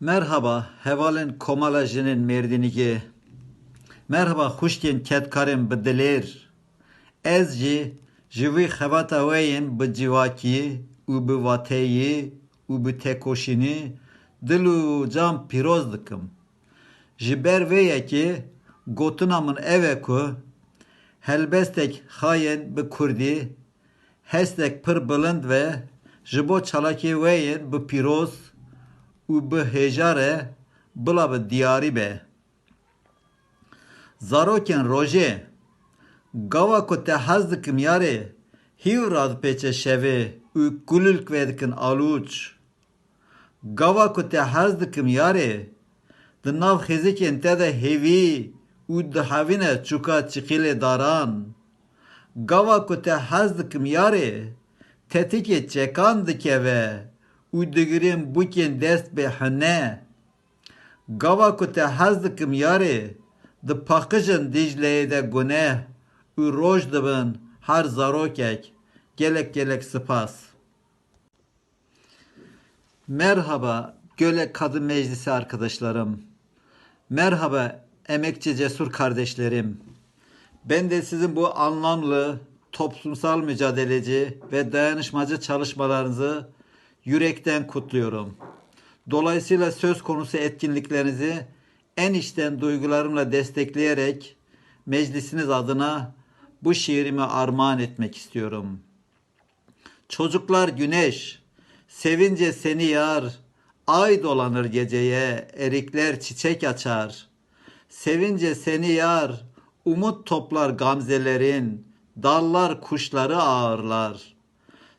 Merhaba, hevalin komalajinin merdinigi. Merhaba, huşkin ketkarim bdilir. Ez jî ji vî xevata we yên bi civakî û bi wateyî û bi can pîroz dikim. Ji ber vê yekê ev e ku helbestek xayên bi Kurdî hestek pir bilind ve ji bo çalakê we yên bi pîroz û bi hêjar e bila bi diyarî be. Zarokên rojê Gava ku te hez dikim yarê hîv radipêçe şevê û kulülk vê dikin alûç. Gava ku te hez dikim yarê di nav xêzikên te de hêvî û dihevîne çûka çiqîlê daran. Gava ku te hez dikim yarê tetikê çekan dikeve digirên bûkên dest bê hine. Gava ku te hez dikim yarê di paqijin Dicleyê de guneh û roj dibin zarokek gelek gelek spas. Merhaba Gölek Kadın Meclisi arkadaşlarım. Merhaba emekçi cesur kardeşlerim. Ben de sizin bu anlamlı toplumsal mücadeleci ve dayanışmacı çalışmalarınızı yürekten kutluyorum. Dolayısıyla söz konusu etkinliklerinizi en içten duygularımla destekleyerek meclisiniz adına bu şiirimi armağan etmek istiyorum. Çocuklar güneş, sevince seni yar, ay dolanır geceye, erikler çiçek açar. Sevince seni yar, umut toplar gamzelerin, dallar kuşları ağırlar.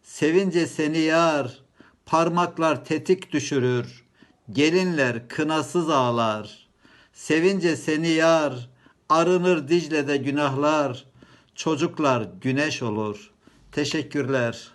Sevince seni yar, parmaklar tetik düşürür, gelinler kınasız ağlar. Sevince seni yar, arınır Dicle'de günahlar, çocuklar güneş olur. Teşekkürler.